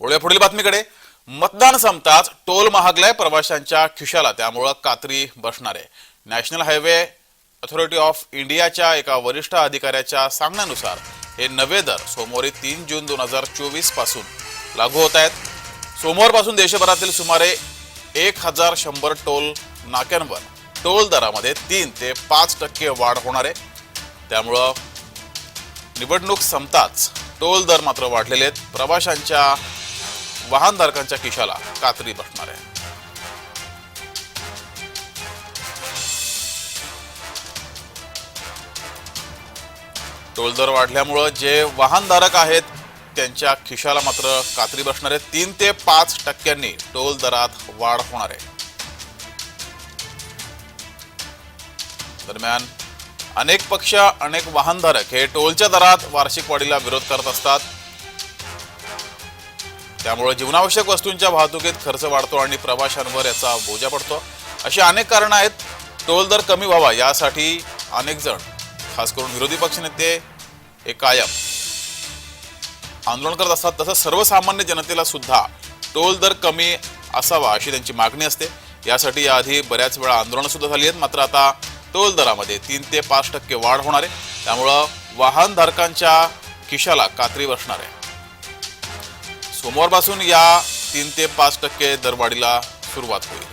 वळूया पुढील बातमीकडे. मतदान संपताच टोल महागलाय प्रवाशांच्या खिशाला. त्यामुळं कात्री बसणार. आहे नॅशनल हायवे अथॉरिटी ऑफ इंडियाच्या एका वरिष्ठ अधिकाऱ्याच्या सांगण्यानुसार हे नवे दर सोमवारी तीन जून दोन हजार चोवीसपासून लागू होत आहेत. सोमवारपासून देशभरातील सुमारे एक हजार शंभर टोल नाक्यांवर टोल दरामध्ये तीन ते पाच टक्के वाढ होणार आहे. त्यामुळं निवडणूक संपताच टोल दर मात्र वाढलेले आहेत. प्रवाशांच्या वाहनधारकांच्या खिशाला कात्री बसणार आहे. टोल दर वाढल्यामुळं जे वाहनधारक आहेत त्यांच्या खिशाला मात्र कात्री बसणार आहे. तीन ते पाच टक्क्यांनी टोल दरात वाढ होणार आहे. दरम्यान अनेक पक्ष अनेक वाहनधारक हे टोलच्या दरात वार्षिक वाढीला विरोध करत असतात. त्यामुळे जीवनावश्यक वस्तूंच्या वाहतुकीत खर्च वाढतो आणि प्रवाशांवर याचा बोजा पडतो. अशी अनेक कारणं आहेत. टोल दर कमी व्हावा यासाठी अनेक जण खास करून विरोधी पक्षनेते हे कायम. आंदोलन करत असतात. तसंच सर्वसामान्य जनतेला सुद्धा टोल दर कमी असावा अशी त्यांची मागणी असते. यासाठी याआधी बऱ्याच वेळा आंदोलनं सुद्धा झाली आहेत. मात्र आता टोल दरामध्ये तीन ते पाच टक्के वाढ होणार आहे. त्यामुळं वाहनधारकांच्या खिशाला कात्री बसणार आहे. सोमवारपासून या तीन ते पाच टक्के दरवाढीला सुरुवात होईल.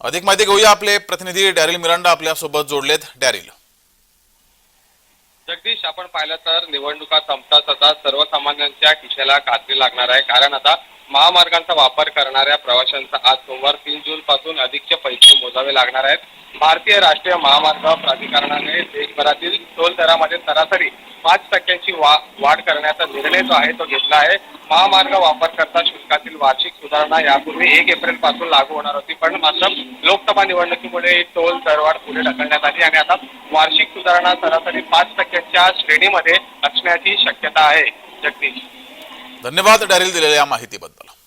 अधिक माहिती घेऊया आपले प्रतिनिधी डॅरिल मिरांडा आपल्यासोबत जोडलेत. डॅरिल. जगदीश आपण पाहिलं तर निवडणुका संपताच आता सर्वसामान्यांच्या खिशाला कात्री लागणार आहे. कारण आता महामार्गांचा वापर करणाऱ्या प्रवाशांचा आज सोमवार तीन जून पासून अधिकचे पैसे मोजावे लागणार आहेत. भारतीय राष्ट्रीय महामार्ग प्राधिकरणाने देशभरातील टोल दरामध्ये सरासरी पाच टक्क्यांची वा- वाढ करण्याचा निर्णय जो आहे तो घेतला आहे. महामार्ग वापरकर्ता शुल्कातील वार्षिक सुधारणा यापूर्वी एक एप्रिलपासून लागू होणार होती. पण मात्र लोकसभा निवडणुकीमुळे टोल दरवाढ पुढे ढकलण्यात आली आणि आता वार्षिक सुधारणा सरासरी पाच टक्क्यांच्या श्रेणीमध्ये असण्याची शक्यता आहे. जगदीश. धन्यवाद डॅरिल दिलेल्या माहितीबद्दल.